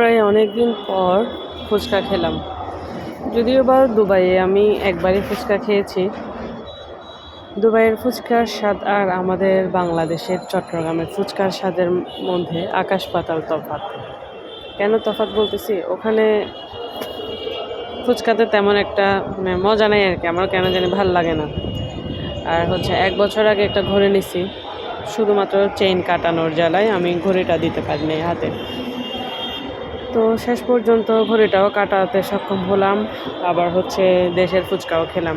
প্রায় অনেক দিন পর ফুচকা খেলাম। যদিও বা দুবাইয়ে আমি একবারই ফুচকা খেয়েছি। দুবাইয়ের ফুচকার স্বাদ আর আমাদের বাংলাদেশের চট্টগ্রামের ফুচকার স্বাদের মধ্যে আকাশ পাতাল তফাৎ। কেন তফাত বলতেছি? ওখানে ফুচকাতে তেমন একটা মানে মজা নেই আর কি, আমার কেন জানি ভালো লাগে না। আর হচ্ছে এক বছর আগে একটা ঘড়ি নিছি, শুধুমাত্র চেইন কাটানোর জ্বালায় আমি ঘড়িটা দিতে পারিনি হাতে। তো শেষ পর্যন্ত ঘড়িটাও কাটাতে সক্ষম হলাম। আবার হচ্ছে দেশের ফুচকাও খেলাম।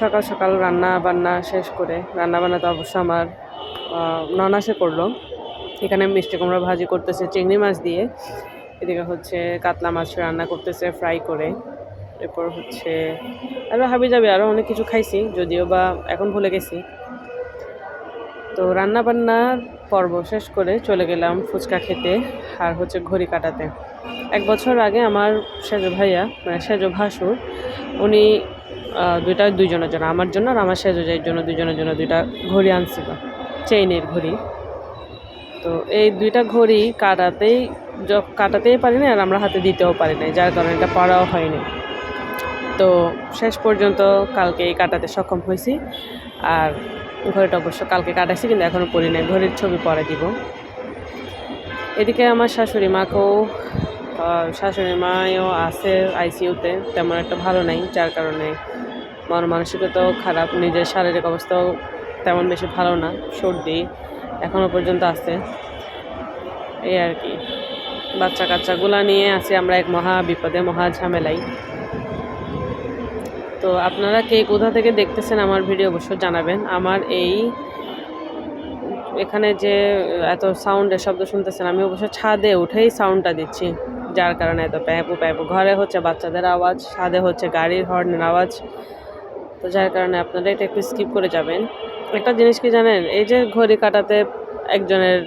সকাল সকাল রান্না বান্না শেষ করে, রান্না বান্না তো অবশ্য আমার ননাসে করল। এখানে মিষ্টি কুমড়া ভাজি করতেছে, চিংড়ি মাছ দিয়ে। এদিকে হচ্ছে কাতলা মাছ রান্না করতেছে ফ্রাই করে। এরপর হচ্ছে আরও হাবি যাবে আরও অনেক কিছু খাইছি, যদিও বা এখন ভুলে গেছি। তো রান্না বান্নার পর্ব শেষ করে চলে গেলাম ফুচকা খেতে আর হচ্ছে ঘড়ি কাটাতে। এক বছর আগে আমার সেজো ভাইয়া মানে সেজো ভাসুর, উনি দুইটা দুইজনের জন্য, আমার জন্য আর আমার সেজো যাইয়ের জন্য দুইজনের জন্য দুইটা ঘড়ি আনছিল চেইনের ঘড়ি। তো এই দুইটা ঘড়ি কাটাতেই কাটাতেই পারিনি আর আমরা হাতে দিতেও পারি নাই যার কারণে এটা পড়াও হয়নি। তো শেষ পর্যন্ত কালকে কাটাতে সক্ষম হয়েছি। আর ঘড়িটা অবশ্য কালকে কাটাইছি, কিন্তু এখনও পড়ি নাই। ঘড়ির ছবি পরে দিব। এদিকে আমার শাশুড়ি মাকেও শাশুড়ি মাও আছে আইসিইউতে তেমন একটা ভালো নাই, যার কারণে মন মানসিকতাও খারাপ, নিজের শারীরিক অবস্থাও তেমন বেশি ভালো না, সর্দি এখনও পর্যন্ত আছে। এই আর কি। বাচ্চা কাচ্চাগুলা নিয়ে আছি আমরা এক মহা বিপদে, মহা ঝামেলাই তো আপনারা কে কোথা থেকে দেখতেছেন আমার ভিডিও অবশ্যই জানাবেন। আমার এই এখানে যে এত সাউন্ডের শব্দ শুনতেছেন, আমি অবশ্য ছাদে উঠেই সাউন্ডটা দিচ্ছি, যার কারণে এত প্যাপু প্যাঁপু ঘরে হচ্ছে বাচ্চাদের আওয়াজ, ছাদে হচ্ছে গাড়ির হর্নের আওয়াজ, তো যার কারণে আপনারা এটা একটু স্কিপ করে যাবেন। একটা জিনিস কি জানেন, এই যে ঘড়ি কাটাতে একজনের,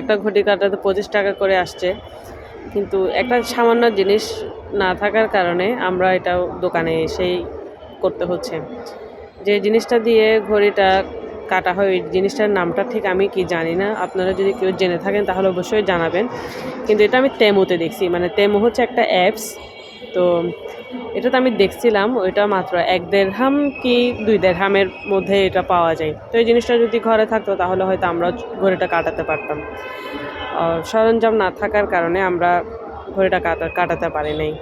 একটা ঘড়ি কাটাতে পঁচিশ টাকা করে আসছে, কিন্তু একটা সামান্য জিনিস না থাকার কারণে আমরা এটাও দোকানে এসেই করতে হচ্ছে। যে জিনিসটা দিয়ে ঘড়িটা কাটা হয় জিনিসটার নামটা ঠিক আমি কি জানি না। আপনারা যদি কেউ জেনে থাকেন তাহলে অবশ্যই জানাবেন। কিন্তু এটা আমি তেমুতে দেখছি। মানে তেমু হচ্ছে একটা অ্যাপস। তো এটা তো আমি দেখছিলাম, ওইটা মাত্র এক দেড়হাম কি দুই দেড়হামের মধ্যে এটা পাওয়া যায়। তো এই জিনিসটা যদি ঘরে থাকতো তাহলে হয়তো আমরা ঘড়িটা কাটাতে পারতাম। সরঞ্জাম না থাকার কারণে আমরা ঘড়িটা কাটা, কাটাতে পারি নাই।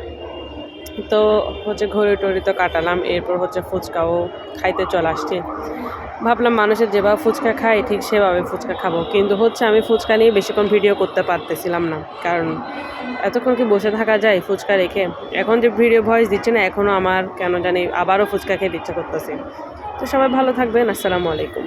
তো হচ্ছে ঘড়ি টড়ি তো কাটালাম, এরপর হচ্ছে ফুচকাও খাইতে চলে আসছি। ভাবলাম মানুষের যেভাবে ফুচকা খায়, ঠিক সেভাবে ফুচকা খাব। কিন্তু হচ্ছে আমি ফুচকা নিয়ে বেশিক্ষণ ভিডিও করতে পারতেছিলাম না। কারণ এতক্ষণ কি বসে থাকা যায় ফুচকা রেখে? এখন যে ভিডিও ভয়েস দিচ্ছে না এখনও আমার কেন জানি আবারও ফুচকা খেয়ে ইচ্ছা করতেছে। তো সবাই ভালো থাকবেন, আসসালামু আলাইকুম।